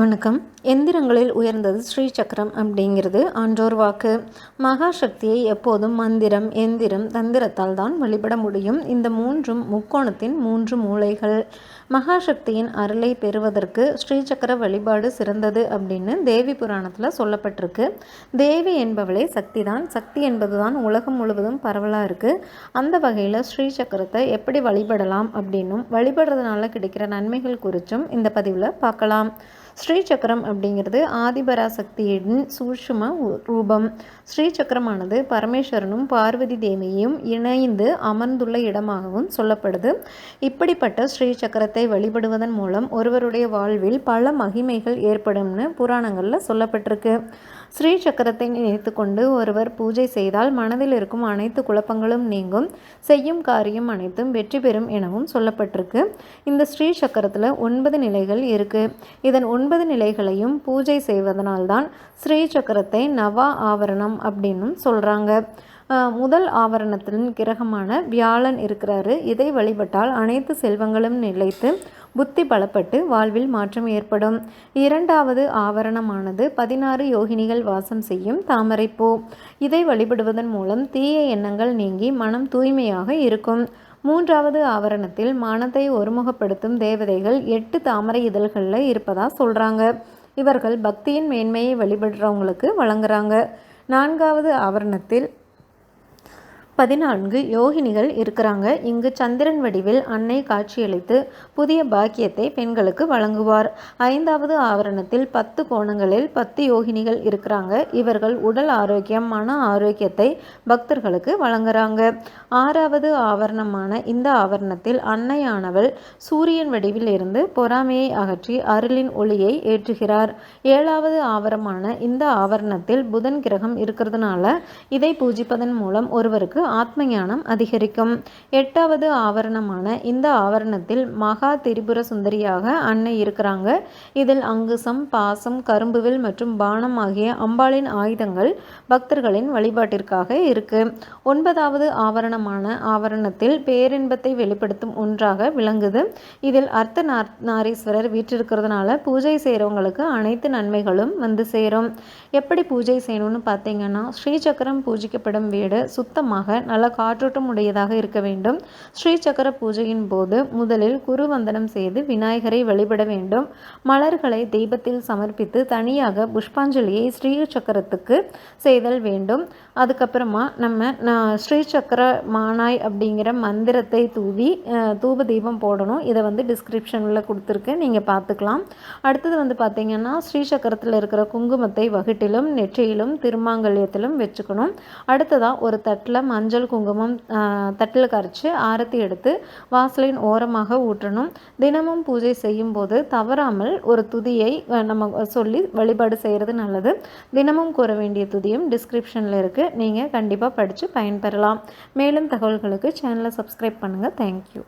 வணக்கம். எந்திரங்களில் உயர்ந்தது ஸ்ரீ சக்கரம் அப்படிங்கிறது ஆன்றோர் வாக்கு. மகாசக்தியை எப்போதும் மந்திரம் எந்திரம் தந்திரத்தால் தான் வழிபட முடியும். இந்த மூன்றும் முக்கோணத்தின் மூன்று மூளைகள் மகாசக்தியின் அருளை பெறுவதற்கு ஸ்ரீ சக்கர வழிபாடு சிறந்தது அப்படின்னு தேவி புராணத்தில் சொல்லப்பட்டிருக்கு. தேவி என்பவளே சக்தி தான் சக்தி என்பது தான் உலகம் முழுவதும் பரவலாக இருக்குது அந்த வகையில் ஸ்ரீ சக்கரத்தை எப்படி வழிபடலாம் அப்படின்னும் வழிபடுறதுனால கிடைக்கிற நன்மைகள் குறித்தும் இந்த பதிவில் பார்க்கலாம். ஸ்ரீ சக்கரம் அப்படிங்கிறது ஆதிபராசக்தியின் சூட்சும ரூபம். ஸ்ரீ சக்கரமானது பரமேஸ்வரனும் பார்வதி தேவியும் இணைந்து அமர்ந்துள்ள இடமாகவும் சொல்லப்படுது. இப்படிப்பட்ட ஸ்ரீ சக்கரத்தை வழிபடுவதன் மூலம் ஒருவருடைய வாழ்வில் பல மகிமைகள் ஏற்படும்னு புராணங்களில் சொல்லப்பட்டிருக்கு. ஸ்ரீ சக்கரத்தை நினைத்து கொண்டு ஒருவர் பூஜை செய்தால் மனதில் இருக்கும் அனைத்து குழப்பங்களும் நீங்கும். செய்யும் காரியம் அனைத்தும் வெற்றி பெறும் எனவும் சொல்லப்பட்டிருக்கு. இந்த ஸ்ரீ சக்கரத்தில் ஒன்பது நிலைகள் இருக்குது இதன் ஒன்பது நிலைகளையும் பூஜை செய்வதனால்தான் ஸ்ரீ சக்கரத்தை நவா ஆவரணம் அப்படின்னும் சொல்கிறாங்க முதல் ஆவரணத்தின் கிரகமான வியாழன் இருக்கிறாரு. இதை வழிபட்டால் அனைத்து செல்வங்களும் நிலைத்து புத்தி பலப்பட்டு வாழ்வில் மாற்றம் ஏற்படும். இரண்டாவது ஆவரணமானது பதினாறு யோகினிகள் வாசம் செய்யும் தாமரைப்பூ இதை வழிபடுவதன் மூலம் தீய எண்ணங்கள் நீங்கி மனம் தூய்மையாக இருக்கும். மூன்றாவது ஆவரணத்தில் மனத்தை ஒருமுகப்படுத்தும் தேவதைகள் எட்டு தாமரை இதழ்களில் இருப்பதா சொல்கிறாங்க இவர்கள் பக்தியின் மேன்மையை வழிபடுறவங்களுக்கு வழங்குறாங்க. நான்காவது ஆவரணத்தில் பதினான்கு யோகினிகள் இருக்கிறாங்க. இங்கு சந்திரன் வடிவில் அன்னை காட்சியளித்து புதிய பாக்கியத்தை பெண்களுக்கு வழங்குவார். ஐந்தாவது ஆவரணத்தில் பத்து கோணங்களில் பத்து யோகினிகள் இருக்கிறாங்க. இவர்கள் உடல் ஆரோக்கியம் மன ஆரோக்கியத்தை பக்தர்களுக்கு வழங்குறாங்க. ஆறாவது ஆவரணமான இந்த ஆவரணத்தில் அன்னையானவள் சூரியன் வடிவில் இருந்து பொறாமையை அகற்றி அருளின் ஒளியை ஏற்றுகிறார். ஏழாவது ஆவரமான இந்த ஆவரணத்தில் புதன் கிரகம் இருக்கிறதுனால இதை பூஜிப்பதன் மூலம் ஒருவருக்கு ஆத்ம ஞானம் அதிகரிக்கும். எட்டாவது ஆவரணமான இந்த ஆவரணத்தில் மகா திரிபுர சுந்தரியாக அன்னை இருக்கிறாங்க. இதில் அங்குசம் பாசம் கரும்புவில் மற்றும் பானம் ஆகிய அம்பாளின் ஆயுதங்கள் பக்தர்களின் வழிபாட்டிற்காக இருக்கு. ஒன்பதாவது ஆவரணமான ஆவரணத்தில் பேரின்பத்தை வெளிப்படுத்தும் ஒன்றாக விளங்குது. இதில் அர்த்த நாரீஸ்வரர் வீற்றிருக்கிறதுனால பூஜை செய்கிறவங்களுக்கு அனைத்து நன்மைகளும் வந்து சேரும். எப்படி பூஜை செய்யணும்னு பார்த்தீங்கன்னா ஸ்ரீசக்கரம் பூஜிக்கப்படும் வீடு சுத்தமாக நல்ல காற்றோட்டம் உடையதாக இருக்க வேண்டும். ஸ்ரீ சக்கர பூஜையின் போது முதலில் குருவந்தனம் செய்து விநாயகரை வழிபட வேண்டும். மலர்களை தெய்வத்தில் சமர்ப்பித்து தனியாக புஷ்பாஞ்சலியை ஸ்ரீ சக்கரத்துக்கு செய்தல் வேண்டும். அதுக்கப்புறமா நம்ம ஸ்ரீ சக்கர மானாய் அப்படிங்கிற மந்திரத்தை தூவி தூப தீபம் போடணும். இதை வந்து டிஸ்கிரிப்ஷனில் கொடுத்துருக்கேன் நீங்கள் பார்த்துக்கலாம். அடுத்தது வந்து பார்த்திங்கன்னா ஸ்ரீ சக்கரத்தில் இருக்கிற குங்குமத்தை வகுட்டிலும் நெற்றியிலும் திருமாங்கல்யத்திலும் வச்சுக்கணும். அடுத்ததாக ஒரு தட்டில் மஞ்சள் மஞ்சள் குங்குமம் தட்டில் கரைச்சி ஆரத்தி எடுத்து வாசலின் ஓரமாக ஊற்றணும். தினமும் பூஜை செய்யும் போது தவறாமல் ஒரு துதியை நம்ம சொல்லி வழிபாடு செய்கிறது நல்லது. தினமும் கூற வேண்டிய துதியும் டிஸ்கிரிப்ஷனில் இருக்குது நீங்கள் கண்டிப்பாக படித்து பயன்பெறலாம். மேலும் தகவல்களுக்கு சேனலை சப்ஸ்கிரைப் பண்ணுங்கள் தேங்க்யூ